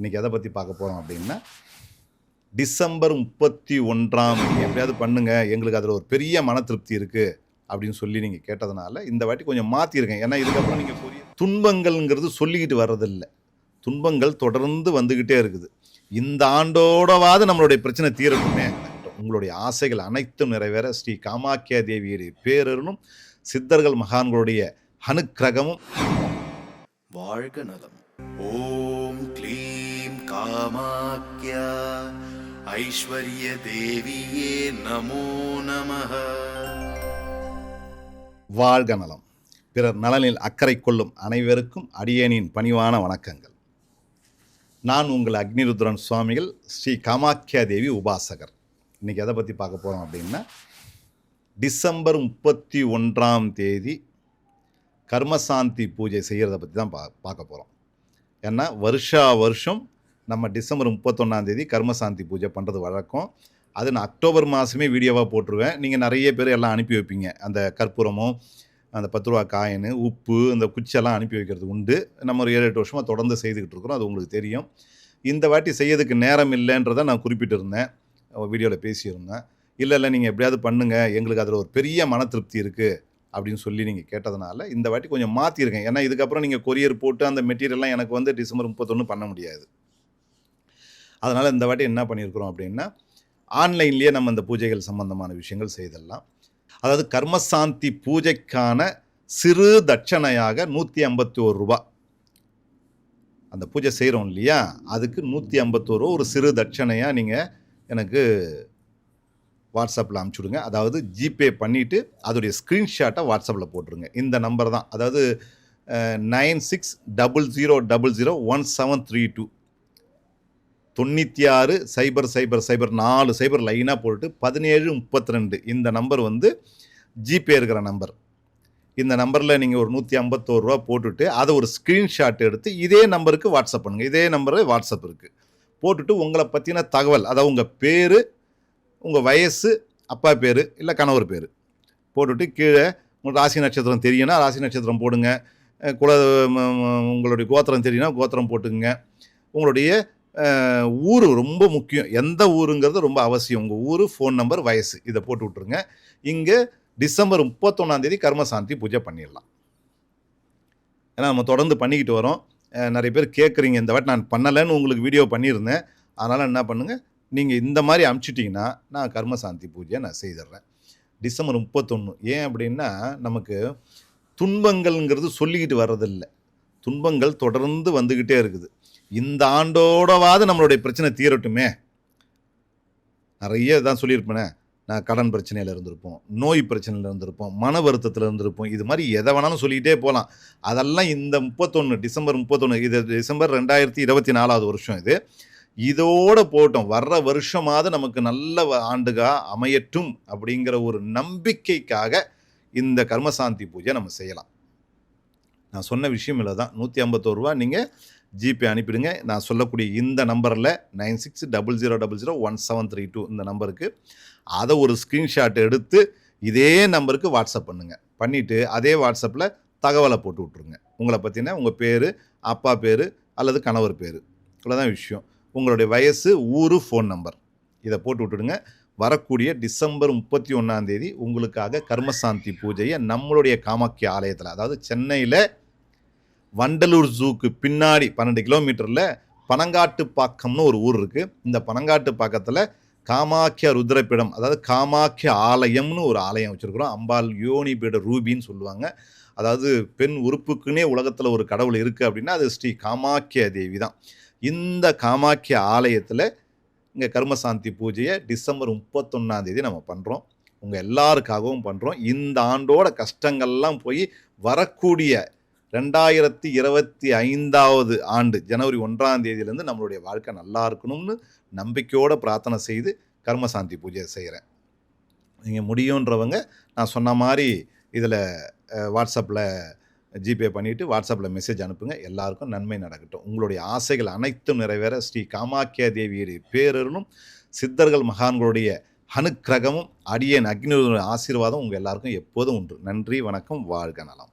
இன்றைக்கி எதை பற்றி பார்க்க போகிறோம் அப்படின்னா டிசம்பர் முப்பத்தி ஒன்றாம் எப்படியாவது பண்ணுங்கள் எங்களுக்கு அதில் ஒரு பெரிய மன திருப்தி இருக்குது அப்படின்னு சொல்லி நீங்கள் கேட்டதுனால இந்த வாட்டி கொஞ்சம் மாற்றிருக்கேன் ஏன்னா இதுக்கப்புறம் நீங்கள் புரிய துன்பங்கள்ங்கிறது சொல்லிக்கிட்டு வர்றதில்லை. துன்பங்கள் தொடர்ந்து வந்துக்கிட்டே இருக்குது. இந்த ஆண்டோடவாது நம்மளுடைய பிரச்சனை தீரட்டுமே உங்களுடைய ஆசைகள் அனைத்தும் நிறைவேற ஸ்ரீ காமாக்கியா தேவியுடைய பேரருளும் சித்தர்கள் மகான்களுடைய அனுக்கிரகமும். வாழ்க நலம். ஓ க்ளீம் காமாக்யா ஐஸ்வர்ய தேவியே நமோ நமக வாழ்க நலம். பிறர் நலனில் அக்கறை கொள்ளும் அனைவருக்கும் அடியேனின் பணிவான வணக்கங்கள். நான் உங்கள் அக்னிருத்ரன் சுவாமிகள் ஸ்ரீ காமாக்கியா தேவி உபாசகர். இன்றைக்கி எதை பற்றி பார்க்க போகிறோம் அப்படின்னா டிசம்பர் முப்பத்தி ஒன்றாம் தேதி கர்மசாந்தி பூஜை செய்கிறத பற்றி தான் பா பார்க்க போகிறோம் ஏன்னா வருஷா வருஷம் நம்ம டிசம்பர் முப்பத்தொன்னாந்தேதி கர்மசாந்தி பூஜை பண்ணுறது வழக்கம். அது நான் அக்டோபர் மாதமே வீடியோவாக போட்டுருவேன். நீங்கள் நிறைய பேர் எல்லாம் அனுப்பி வைப்பீங்க. அந்த கற்பூரமும் அந்த பத்து ரூபா காயின் உப்பு இந்த குச்செல்லாம் அனுப்பி வைக்கிறது உண்டு. நம்ம ஒரு ஏழு எட்டு வருஷமாக தொடர்ந்து செய்துக்கிட்டு இருக்கிறோம். அது உங்களுக்கு தெரியும். இந்த வாட்டி செய்யறதுக்கு நேரம் இல்லைன்றதை நான் குறிப்பிட்டிருந்தேன். வீடியோவில் பேசியிருந்தேன். இல்லை இல்லை நீங்கள் எப்படியாவது பண்ணுங்கள் எங்களுக்கு அதில் ஒரு பெரிய மன திருப்தி இருக்குது அப்படின்னு சொல்லி நீங்கள் கேட்டதுனால இந்த வாட்டி கொஞ்சம் மாற்றிருக்கேன் ஏன்னா இதுக்கப்புறம் நீங்கள் கொரியர் போட்டு அந்த மெட்டீரியல்லாம் எனக்கு வந்து டிசம்பர் முப்பத்தொன்று பண்ண முடியாது. அதனால் இந்த வாட்டி என்ன பண்ணியிருக்கிறோம் அப்படின்னா ஆன்லைன்லேயே நம்ம இந்த பூஜைகள் சம்பந்தமான விஷயங்கள் செய்திடலாம் அதாவது கர்மசாந்தி பூஜைக்கான சிறு தட்சணையாக நூற்றி ஐம்பத்தி ஒரு ரூபா. அந்த பூஜை செய்கிறோம் இல்லையா? அதுக்கு நூற்றி ஐம்பத்தோரு ரூபா ஒரு சிறு தட்சணையாக நீங்கள் எனக்கு வாட்ஸ்அப்பில் அனுப்பிச்சுடுங்க அதாவது ஜிபே பண்ணிவிட்டு அதோடைய ஸ்க்ரீன்ஷாட்டை வாட்ஸ்அப்பில் போட்டுருங்க. இந்த நம்பர் தான். அதாவது nine six double zero double zero one seven three two தொண்ணூற்றி ஆறு சைபர் சைபர் சைபர் நாலு சைபர் லைனாக போட்டு பதினேழு முப்பத்தி ரெண்டு இந்த நம்பர் வந்து ஜிபே இருக்கிற நம்பர் இந்த நம்பரில் நீங்கள் ஒரு நூற்றி ஐம்பத்தோரு ரூபா போட்டுட்டு அதை ஒரு ஸ்க்ரீன்ஷாட் எடுத்து இதே நம்பருக்கு வாட்ஸ்அப் பண்ணுங்கள் இதே நம்பரு வாட்ஸ்அப் இருக்குது போட்டுட்டு உங்களை பற்றின தகவல் அதாவது உங்கள் பேர் உங்கள் வயசு அப்பா பேர் இல்லை கணவர் பேர் போட்டுட்டு கீழே உங்களுக்கு ராசி நட்சத்திரம் தெரியும்னா ராசி நட்சத்திரம் போடுங்க. குல உங்களுடைய கோத்திரம் தெரியும்னா கோத்திரம் போட்டுக்குங்க. உங்களுடைய ஊர் ரொம்ப முக்கியம். எந்த ஊருங்கிறது ரொம்ப அவசியம். உங்கள் ஊர் ஃபோன் நம்பர் வயசு. இதை போட்டு விட்ருங்க இங்கே டிசம்பர் முப்பத்தொன்னாந்தேதி கர்மசாந்தி பூஜை பண்ணிடலாம். ஏன்னா நம்ம தொடர்ந்து பண்ணிக்கிட்டு வரோம். நிறைய பேர் கேட்குறீங்க இந்த வாட்டி நான் பண்ணலைன்னு உங்களுக்கு வீடியோ பண்ணியிருந்தேன். அதனால் என்ன பண்ணுங்கள் நீங்கள் இந்த மாதிரி அமுச்சிட்டிங்கன்னா நான் கர்மசாந்தி பூஜையை நான் செய்திடுறேன். டிசம்பர் முப்பத்தொன்று ஏன் அப்படின்னா நமக்கு துன்பங்கள்ங்கிறது சொல்லிக்கிட்டு வர்றதில்லை. துன்பங்கள் தொடர்ந்து வந்துக்கிட்டே இருக்குது. இந்த ஆண்டோடவாது நம்மளுடைய பிரச்சனை தீரட்டுமே. நிறைய தான் சொல்லியிருப்பேனே. நான் கடன் பிரச்சனையில் இருந்திருப்போம் நோய் பிரச்சனையில் இருந்திருப்போம் மன வருத்தத்தில் இருந்திருப்போம். இது மாதிரி எதை வேணாலும் சொல்லிகிட்டே போகலாம் அதெல்லாம் இந்த முப்பத்தொன்று டிசம்பர் முப்பத்தொன்று இது டிசம்பர் ரெண்டாயிரத்தி இருபத்தி நாலாவது வருஷம் இது. இதோடு போட்டோம். வர்ற வருஷமாவது நமக்கு நல்ல வ- ஆண்டுகா அமையட்டும் அப்படிங்கிற ஒரு நம்பிக்கைக்காக இந்த கர்மசாந்தி பூஜை நம்ம செய்யலாம். நான் சொன்ன விஷயம் இல்லை தான் நூற்றி ஐம்பத்தோருவா நீங்கள் ஜிபே அனுப்பிடுங்க. நான் சொல்லக்கூடிய இந்த நம்பரில் nine six double zero double zero one seven three two இந்த நம்பருக்கு அதை ஒரு ஸ்க்ரீன்ஷாட் எடுத்து இதே நம்பருக்கு வாட்ஸ்அப் பண்ணுங்கள் பண்ணிவிட்டு அதே வாட்ஸ்அப்பில் தகவலை போட்டு விட்ருங்க உங்களை பற்றினா உங்கள் பேர் அப்பா பேர் அல்லது கணவர் பேர். இவ்வளோதான் விஷயம். உங்களுடைய வயசு ஊர் ஃபோன் நம்பர் இதை போட்டு விட்டுடுங்க. வரக்கூடிய டிசம்பர் முப்பத்தி ஒன்றாந்தேதி உங்களுக்காக கர்மசாந்தி பூஜையை நம்மளுடைய காமாக்கிய ஆலயத்தில் அதாவது சென்னையில் வண்டலூர் ஜூக்கு பின்னாடி பன்னெண்டு கிலோமீட்டரில் பனங்காட்டு பாக்கம்னு ஒரு ஊர் இருக்குது இந்த பனங்காட்டு பாக்கத்தில் காமாக்கிய ருத்ரபீடம் அதாவது காமாக்கிய ஆலயம்னு ஒரு ஆலயம் வச்சுருக்குறோம். அம்பாள் யோனி பீட ரூபின்னு சொல்லுவாங்க. அதாவது பெண் உறுப்புக்குன்னே உலகத்தில் ஒரு கடவுள் இருக்குது அப்படின்னா அது ஸ்ரீ காமாக்கிய தேவி தான். இந்த காமாக்கிய ஆலயத்தில் இங்கே கர்மசாந்தி பூஜையை டிசம்பர் முப்பத்தொன்னாந்தேதி நம்ம பண்ணுறோம் உங்கள் எல்லாருக்காகவும் பண்ணுறோம் இந்த ஆண்டோட கஷ்டங்கள்லாம் போய் வரக்கூடிய ரெண்டாயிரத்தி இருபத்தி ஐந்தாவது ஆண்டு ஜனவரி ஒன்றாம் தேதியிலேருந்து நம்மளுடைய வாழ்க்கை நல்லா இருக்கணும்னு நம்பிக்கையோடு பிரார்த்தனை செய்து கர்மசாந்தி பூஜை செய்கிறேன் நீங்கள் முடியுன்றவங்க நான் சொன்ன மாதிரி இதில் வாட்ஸ்அப்பில் ஜிபே பண்ணிவிட்டு வாட்ஸ்அப்பில் மெசேஜ் அனுப்புங்க. எல்லாருக்கும் நன்மை நடக்கட்டும். உங்களுடைய ஆசைகள் அனைத்தும் நிறைவேற ஸ்ரீ காமாக்கியா தேவியுடைய பேரருளும் சித்தர்கள் மகான்களுடைய அனுக்கிரகமும் அடியன் அக்னியுடைய ஆசீர்வாதம் உங்கள் எல்லாருக்கும் எப்போதும் உண்டு. நன்றி வணக்கம் வாழ்க நலம்.